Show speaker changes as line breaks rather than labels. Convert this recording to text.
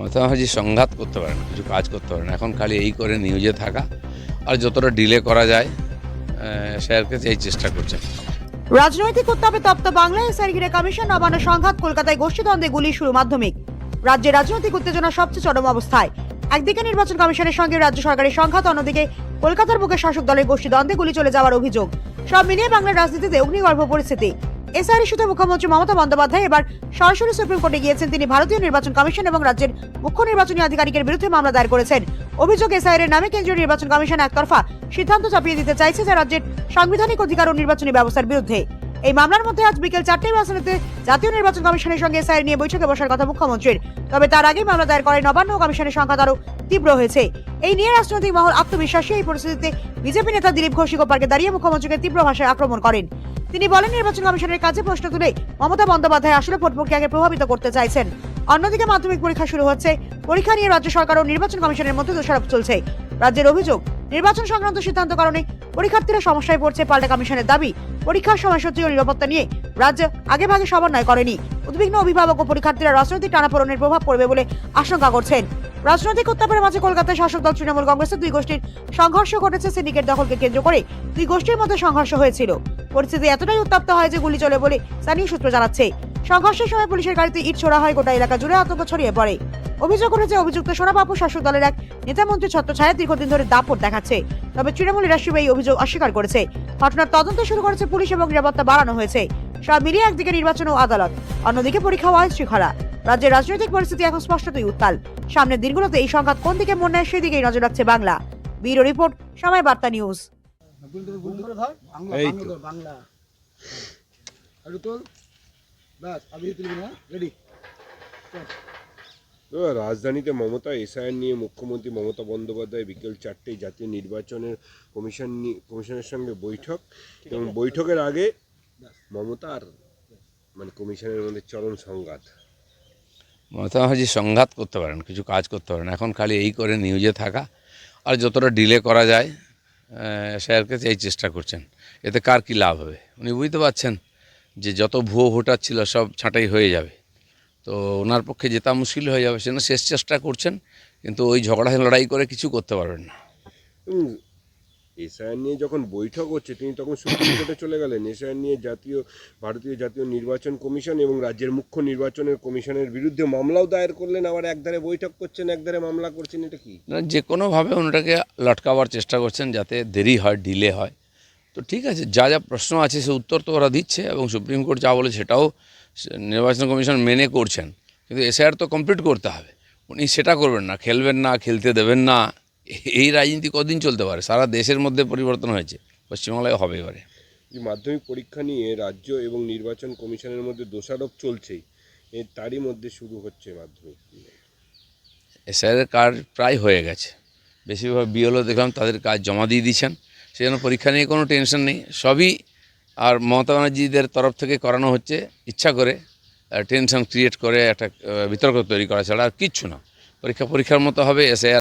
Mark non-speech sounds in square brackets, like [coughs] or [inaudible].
ব্যানার্জি সংঘাত করতে পারে না, কিছু কাজ করতে পারে না। এখন খালি এই করে নিউজে থাকা আর যতটা ডিলে করা যায় স্যারকে এই চেষ্টা করছেন
রাজনৈতিক উত্তাপে তপ্ত বাংলায় এসআর ঘিরে কমিশন নবান্ন সংঘাত, কলকাতায় গোষ্ঠীদ্বন্দ্বে গুলি শুরু মাধ্যমিক। রাজ্যে রাজনৈতিক উত্তেজনা সবচেয়ে চরম অবস্থায়। একদিকে নির্বাচন কমিশনের সঙ্গে রাজ্য সরকারের সংঘাত, অন্যদিকে কলকাতার বুকে শাসক দলের গোষ্ঠীদ্বন্দ্বে গুলি চলে যাওয়ার অভিযোগ। সব মিলিয়ে বাংলার রাজনীতিতে অগ্নিগর্ভ পরিস্থিতি। এসআর ইস্যুতে মুখ্যমন্ত্রী মমতা বন্দ্যোপাধ্যায় এবার সরাসরি সুপ্রিম কোর্টে গিয়েছেন। তিনি ভারতীয় নির্বাচন কমিশন এবং রাজ্যের মুখ্য নির্বাচনী আধিকারিকের বিরুদ্ধে মামলা দায়ের করেছেন। অভিযোগ, এসআইআর এর নামে কেন্দ্রীয় নির্বাচন কমিশন একতরফা সিদ্ধান্ত চাপিয়ে দিতে চাইছে যা রাজ্যের সাংবিধানিক অধিকার ও নির্বাচনী ব্যবস্থার বিরুদ্ধে। এই মামলার মধ্যে আজ বিকেল চারটে বাসনেতে জাতীয় নির্বাচন কমিশনের সঙ্গে এসআইআর নিয়ে বৈঠকে বসার কথা মুখ্যমন্ত্রীর। তবে তার আগেই মামলা দায়ের করে নবান্ন কমিশনের সংখ্যা আরও তীব্র হয়েছে। এই নিয়ে রাজনৈতিক মহল আত্মবিশ্বাসী এই পরিস্থিতিতে বিজেপি নেতা দিলীপ ঘোষ পার্কে দাঁড়িয়ে মুখ্যমন্ত্রীকে তীব্র ভাষায় আক্রমণ করেন। তিনি বলেন, নির্বাচন কমিশনের কাছে প্রশ্ন তুলে মমতা বন্দ্যোপাধ্যায় আসলে ভোট প্রক্রিয়াকে প্রভাবিত করতে চাইছেন। অন্যদিকে মাধ্যমিক পরীক্ষা শুরু হচ্ছে। পরীক্ষা নিয়ে রাজ্য সরকার ও নির্বাচন কমিশনের মধ্যে দোষারোপ চলছে। রাজ্যের অভিযোগ, নির্বাচন সংক্রান্ত সিদ্ধান্ত কারণে পরীক্ষার্থীরা সমস্যায় পড়ছে পাল্টা কমিশনের দাবি। পরীক্ষার সময়সূচি ও নিরাপত্তা নিয়ে রাজ্য আগেভাগে সমন্বয় করেনি। উদ্বিগ্ন অভিভাবক ও পরীক্ষার্থীরা রাজনৈতিক টানাপোড়েনের প্রভাব পড়বে বলে আশঙ্কা করছেন। রাজনৈতিক উত্তাপের মাঝে কলকাতায় শাসক দল তৃণমূল কংগ্রেসের দুই গোষ্ঠীর সংঘর্ষ ঘটেছে। সিন্ডিকেট দখলকে কেন্দ্র করে দুই গোষ্ঠীর মধ্যে সংঘর্ষ হয়েছিল। পরিস্থিতি এতটাই উত্তপ্ত হয় যে গুলি চলে বলে স্থানীয় সূত্র জানাচ্ছে। সংঘর্ষের সময় পুলিশের গাড়িতে ইট ছোড়া হয়, গোটা এলাকা জুড়ে আতঙ্ক ছড়িয়ে পড়ে। অভিযোগ উঠেছে, অভিযুক্ত সোনাবাবু শাসক দলের এক নেতামন্ত্রী ছত্রছায়া দীর্ঘদিন ধরে দাপট দেখাচ্ছে। তবে তৃণমূল লিডারশিপ এই অভিযোগ অস্বীকার করেছে। ঘটনার তদন্ত শুরু করেছে পুলিশ এবং নিরাপত্তা বাড়ানো হয়েছে। সব মিলিয়ে একদিকে নির্বাচন ও আদালত, অন্যদিকে পরীক্ষা আইন শৃঙ্খলা রাজ্যের রাজনৈতিক পরিস্থিতি এখন স্পষ্টতই উত্তাল। সামনের দিনগুলোতে এই সংঘাত কোন দিকে মনে হয় সেদিকেই নজর রাখছে বাংলা। ব্যুরো রিপোর্ট, সময় বার্তা নিউজ।
এই তো।
বাংলা। একটু তোল ব্যাস আমি তুলবি না? রেডি
রাজধানীতে মমতা এসআইআর নিয়ে মুখ্যমন্ত্রী মমতা বন্দ্যোপাধ্যায় বিকেল চারটে জাতীয় নির্বাচনের কমিশন কমিশনের সঙ্গে বৈঠক। এবং বৈঠকের আগে মমতা আর মানে কমিশনের মধ্যে চরম সংঘাত।
মমতা ব্যানার্জি সংঘাত করতে পারেন কিছু কাজ করতে পারেন। এখন খালি এই করে নিউজে থাকা। আর যতটা ডিলে করা যায় স্যারকে এই চেষ্টা করছেন। এতে কার কী লাভ হবে? উনি বুঝতে পারছেন যে যত ভুয়ো ভোটার ছিল সব ছাঁটাই হয়ে যাবে। তো ওনার পক্ষে জেতা মুশকিল হয়ে যাবে, সেজন্য শেষ চেষ্টা করছেন, কিন্তু ওই ঝগড়া লড়াই করে কিছু করতে পারবেন না।
এসআইআর নিয়ে যখন বৈঠক হচ্ছে তিনি তখন সুপ্রিম [coughs] কোর্টে চলে গেলেন। এসআইআর নিয়ে জাতীয় ভারতীয় জাতীয় নির্বাচন কমিশন এবং রাজ্যের মুখ্য নির্বাচনের কমিশনের বিরুদ্ধে মামলাও দায়ের করলেন আবার একধারে বৈঠক করছেন একধারে মামলা করছেন এটা কি?
না যে কোনোভাবে ওনাটাকে লটকাবার চেষ্টা করছেন যাতে দেরি হয় ডিলে হয়। তো ঠিক আছে যা যা প্রশ্ন আছে সে উত্তর তো ওরা দিচ্ছে এবং সুপ্রিম কোর্ট যা বলে সেটাও নির্বাচন কমিশন মেনে করছেন। কিন্তু এসআইআর তো কমপ্লিট করতে হবে। উনি সেটা করবেন না খেলবেন না খেলতে দেবেন না। এই রাজনীতি কদিন চলতে পারে? সারা দেশের মধ্যে পরিবর্তন হয়েছে। পশ্চিমবাংলায় হবে এবারে।
যে মাধ্যমিক পরীক্ষা নিয়ে রাজ্য এবং নির্বাচন কমিশনের মধ্যে দোষারোপ চলছেই। তারই মধ্যে শুরু হচ্ছে মাধ্যমিক
স্যারের কাজ প্রায় হয়ে গেছে। বেশিরভাগ বিএলও দেখলাম তাদের কাজ জমা দিয়ে দিচ্ছেন সেই জন্য পরীক্ষা নিয়ে কোনো টেনশন নেই। সবই আর মমতা ব্যানার্জিদের তরফ থেকে করানো হচ্ছে। ইচ্ছা করে টেনশন ক্রিয়েট করে একটা বিতর্ক তৈরি করা ছাড়া আর কিচ্ছু না। পরীক্ষা পরীক্ষার মতো হবে এসআইআর